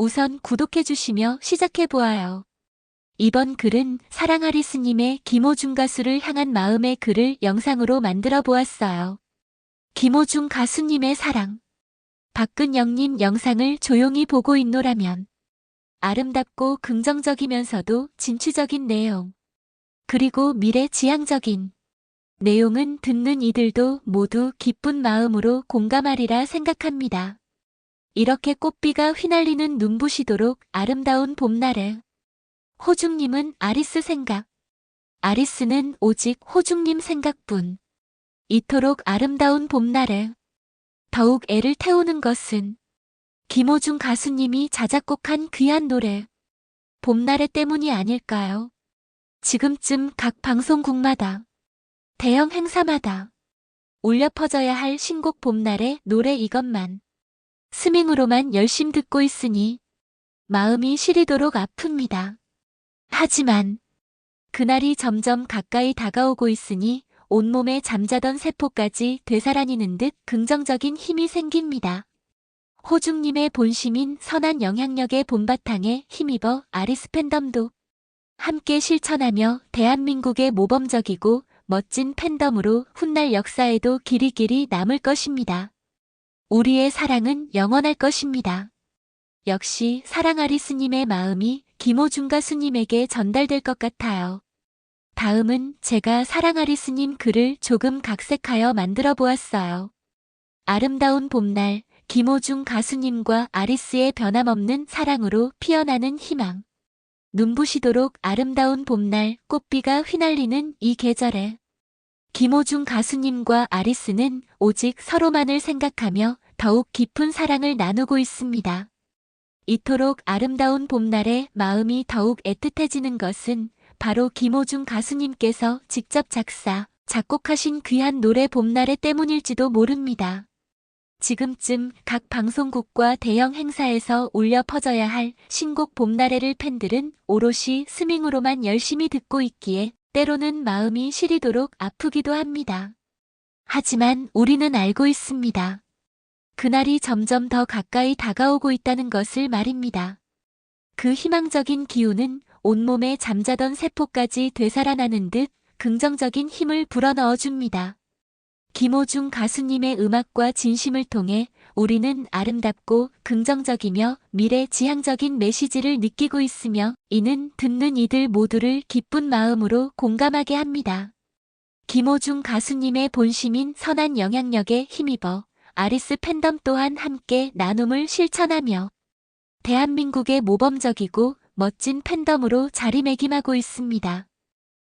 우선 구독해주시며 시작해보아요. 이번 글은 사랑아리스님의 김호중 가수를 향한 마음의 글을 영상으로 만들어 보았어요. 김호중 가수님의 사랑. 박근영님 영상을 조용히 보고 있노라면 아름답고 긍정적이면서도 진취적인 내용. 그리고 미래지향적인 내용은 듣는 이들도 모두 기쁜 마음으로 공감하리라 생각합니다. 이렇게 꽃비가 휘날리는 눈부시도록 아름다운 봄날에 호중님은 아리스 생각. 아리스는 오직 호중님 생각뿐. 이토록 아름다운 봄날에 더욱 애를 태우는 것은 김호중 가수님이 자작곡한 귀한 노래 봄날에 때문이 아닐까요? 지금쯤 각 방송국마다 대형 행사마다 울려 퍼져야 할 신곡 봄날의 노래 이것만 스밍으로만 열심 듣고 있으니 마음이 시리도록 아픕니다. 하지만 그날이 점점 가까이 다가오고 있으니 온몸에 잠자던 세포까지 되살아니는 듯 긍정적인 힘이 생깁니다. 호중님의 본심인 선한 영향력의 봄바탕에 힘입어 아리스 팬덤도 함께 실천하며 대한민국의 모범적이고 멋진 팬덤으로 훗날 역사에도 길이길이 남을 것입니다. 우리의 사랑은 영원할 것입니다. 역시 사랑아리 스님의 마음이 김호중 가수님에게 전달될 것 같아요. 다음은 제가 사랑아리 스님 글을 조금 각색하여 만들어 보았어요. 아름다운 봄날, 김호중 가수님과 아리스의 변함없는 사랑으로 피어나는 희망. 눈부시도록 아름다운 봄날 꽃비가 휘날리는 이 계절에 김호중 가수님과 아리스는 오직 서로만을 생각하며 더욱 깊은 사랑을 나누고 있습니다. 이토록 아름다운 봄날에 마음이 더욱 애틋해지는 것은 바로 김호중 가수님께서 직접 작사, 작곡하신 귀한 노래 봄날에 때문일지도 모릅니다. 지금쯤 각 방송국과 대형 행사에서 울려 퍼져야 할 신곡 봄날에를 팬들은 오롯이 스밍으로만 열심히 듣고 있기에 때로는 마음이 시리도록 아프기도 합니다. 하지만 우리는 알고 있습니다. 그날이 점점 더 가까이 다가오고 있다는 것을 말입니다. 그 희망적인 기운은 온몸에 잠자던 세포까지 되살아나는 듯 긍정적인 힘을 불어넣어 줍니다. 김호중 가수님의 음악과 진심을 통해 우리는 아름답고 긍정적이며 미래지향적인 메시지를 느끼고 있으며 이는 듣는 이들 모두를 기쁜 마음으로 공감하게 합니다. 김호중 가수님의 본심인 선한 영향력에 힘입어 아리스 팬덤 또한 함께 나눔을 실천하며 대한민국의 모범적이고 멋진 팬덤으로 자리매김하고 있습니다.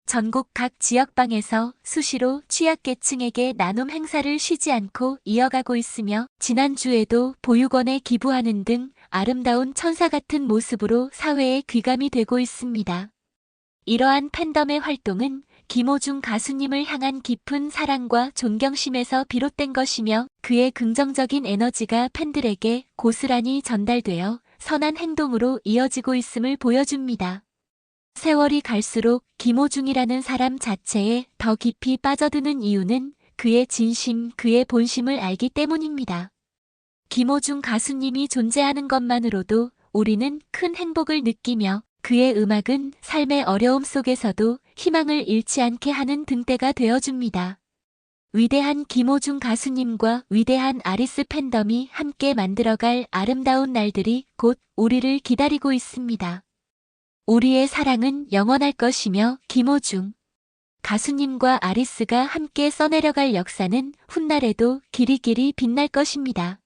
전국 각 지역방에서 수시로 취약계층에게 나눔 행사를 쉬지 않고 이어가고 있으며 지난주에도 보육원에 기부하는 등 아름다운 천사 같은 모습으로 사회에 귀감이 되고 있습니다. 이러한 팬덤의 활동은 김호중 가수님을 향한 깊은 사랑과 존경심에서 비롯된 것이며 그의 긍정적인 에너지가 팬들에게 고스란히 전달되어 선한 행동으로 이어지고 있음을 보여줍니다. 세월이 갈수록 김호중이라는 사람 자체에 더 깊이 빠져드는 이유는 그의 진심, 그의 본심을 알기 때문입니다. 김호중 가수님이 존재하는 것만으로도 우리는 큰 행복을 느끼며 그의 음악은 삶의 어려움 속에서도 희망을 잃지 않게 하는 등대가 되어줍니다. 위대한 김호중 가수님과 위대한 아리스 팬덤이 함께 만들어갈 아름다운 날들이 곧 우리를 기다리고 있습니다. 우리의 사랑은 영원할 것이며 김호중 가수님과 아리스가 함께 써내려갈 역사는 훗날에도 길이길이 빛날 것입니다.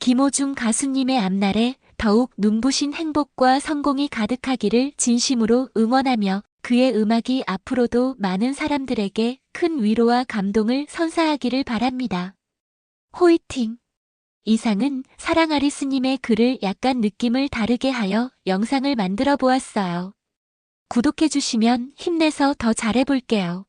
김호중 가수님의 앞날에 더욱 눈부신 행복과 성공이 가득하기를 진심으로 응원하며 그의 음악이 앞으로도 많은 사람들에게 큰 위로와 감동을 선사하기를 바랍니다. 호이팅! 이상은 사랑아리 스님의 글을 약간 느낌을 다르게 하여 영상을 만들어 보았어요. 구독해주시면 힘내서 더 잘해볼게요.